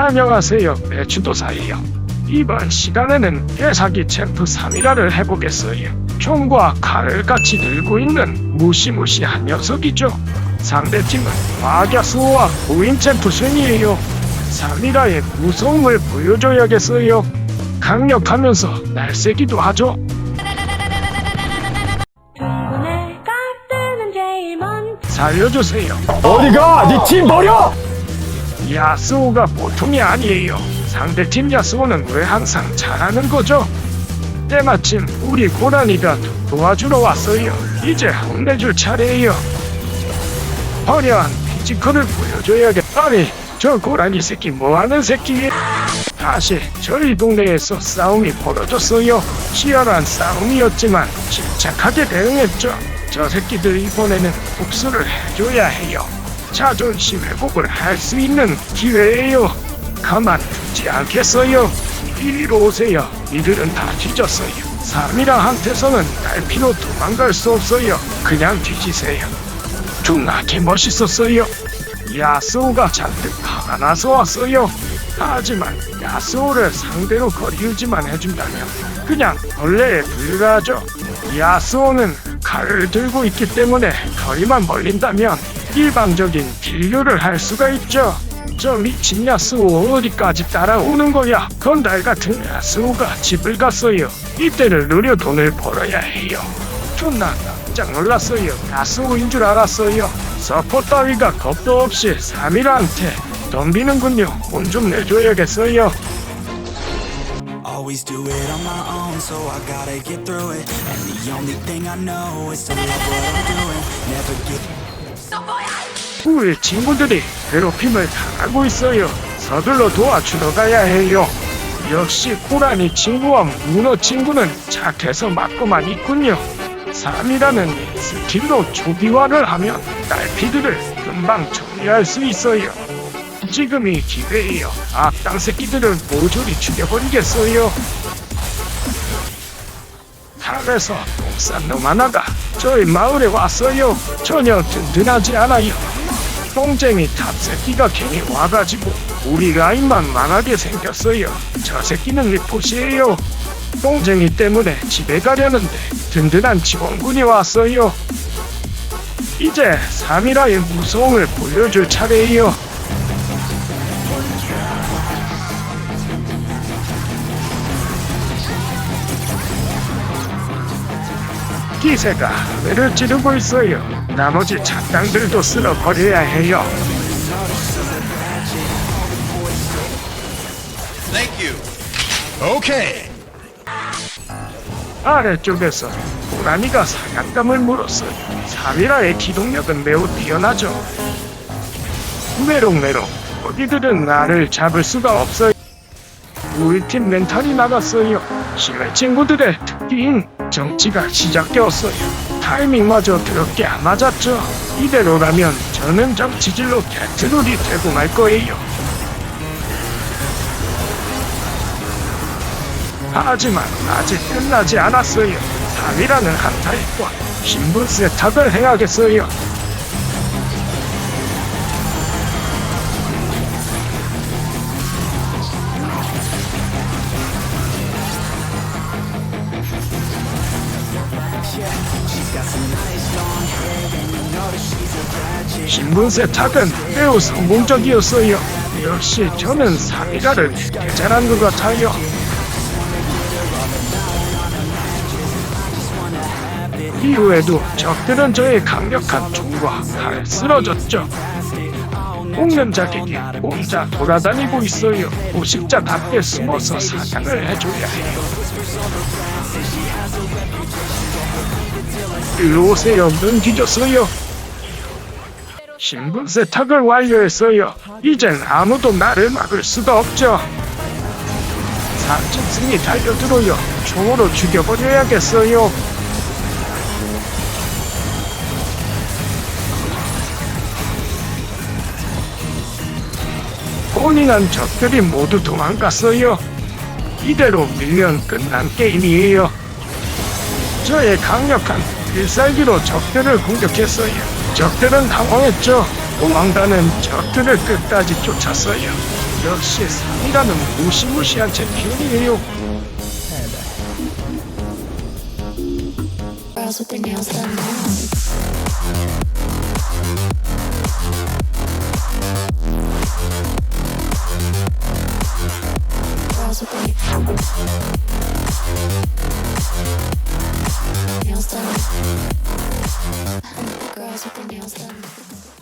안녕하세요. 배추도사예요. 이번 시간에는 개사기 챔프 3이라를 해보겠어요. 총과 칼을 같이 들고 있는 무시무시한 녀석이죠. 상대팀은 마갸스오와 고인 챔프 쉔이에요. 3이라의 무서움을 보여줘야겠어요. 강력하면서 날쌔기도 하죠. 살려주세요. 어디가? 네 팀 버려! 야스오가 보통이 아니에요. 상대팀 야스오는 왜 항상 잘하는 거죠? 때마침 우리 고라니가 도와주러 왔어요. 이제 혼내줄 차례예요. 화려한 피지컬을 보여줘야겠. 아니, 저 고라니 새끼 뭐하는 새끼? 다시 저희 동네에서 싸움이 벌어졌어요. 치열한 싸움이었지만 침착하게 대응했죠. 저 새끼들 이번에는 복수를 해줘야 해요. 자존심 회복을 할 수 있는 기회예요. 가만 두지 않겠어요. 이리로 오세요. 이들은 다 뒤졌어요. 삼이라한테서는 날피로 도망갈 수 없어요. 그냥 뒤지세요. 둥하게 멋있었어요. 야스오가 잔뜩 화가 나서 왔어요. 하지만 야스오를 상대로 거리유지만 해준다면 그냥 벌레에 불과하죠. 야스오는 칼을 들고 있기 때문에 거리만 멀린다면 일방적인 딜류를 할 수가 있죠. 저 미친 야스오 어디까지 따라오는 거야? 건달 같은 야스오가 집을 갔어요. 이때를 노려 돈을 벌어야 해요. 존나 깜짝 놀랐어요. 야스오인 줄 알았어요. 서포 따위가 겁도 없이 3일한테 덤비는군요. 돈 좀 내줘야겠어요. Always do it on my own, so I gotta get through it. And the only thing I know is to love what I'm doing. Never give 우리 친구들이 괴롭힘을 당하고 있어요. 서둘러 도와주러 가야 해요. 역시 고라니 친구와 문어 친구는 착해서 맞고만 있군요. 3이라는 스킬로 초기화를 하면 날피들을 금방 정리할 수 있어요. 지금이 기회예요. 악당 새끼들을 모조리 죽여버리겠어요. 탑에서 똥싼 놈 하나가 저희 마을에 왔어요. 전혀 든든하지 않아요. 똥쟁이 탑 새끼가 괜히 와가지고 우리 라인만 망하게 생겼어요. 저 새끼는 리포시예요. 똥쟁이 때문에 집에 가려는데 든든한 지원군이 왔어요. 이제 3일화의 무서움을 보여줄 차례예요. 기세가 하늘을 찌르고 있어요. 나머지 작당들도 쓸어버려야 해요. Thank you. 오케이! 아래쪽에서 고라니가 사냥감을 물었어요. 3일화의 기동력은 매우 뛰어나죠. 메롱메롱 어디들은 나를 잡을 수가 없어요. 우리 팀 멘탈이 나갔어요. 심해 친구들의 특기인 정치가 시작되었어요. 타이밍마저 더럽게 안 맞았죠. 이대로라면 저는 정치질로 개트롤이 되고 말 거예요. 하지만 아직 끝나지 않았어요. 3이라는 한타입과 신분 세탁을 해야겠어요. 신분 세탁은 매우 성공적이었어요. 역시 저는 3일화를 되게 잘한 것 같아요. 이후에도 적들은 저의 강력한 총과 칼에 쓰러졌죠. 옥는 자객이 혼자 돌아다니고 있어요. 포식자답게 숨어서 사냥을 해줘야 해요. 오세요. 눈 뒤졌어요. 신분 세탁을 완료했어요. 이젠 아무도 나를 막을 수가 없죠. 삼진승이 달려들어요. 총으로 죽여버려야겠어요. 혼인한 적들이 모두 도망갔어요. 이대로 밀면 끝난 게임이에요. 저의 강력한 필살기로 적들을 공격했어요. 적들은 당황했죠. 도망가는 적들을 끝까지 쫓았어요. 역시 상이라는 무시무시한 챔피언이에요. Girls with their nails done now. Girls with their nails done. The girls with their nails done.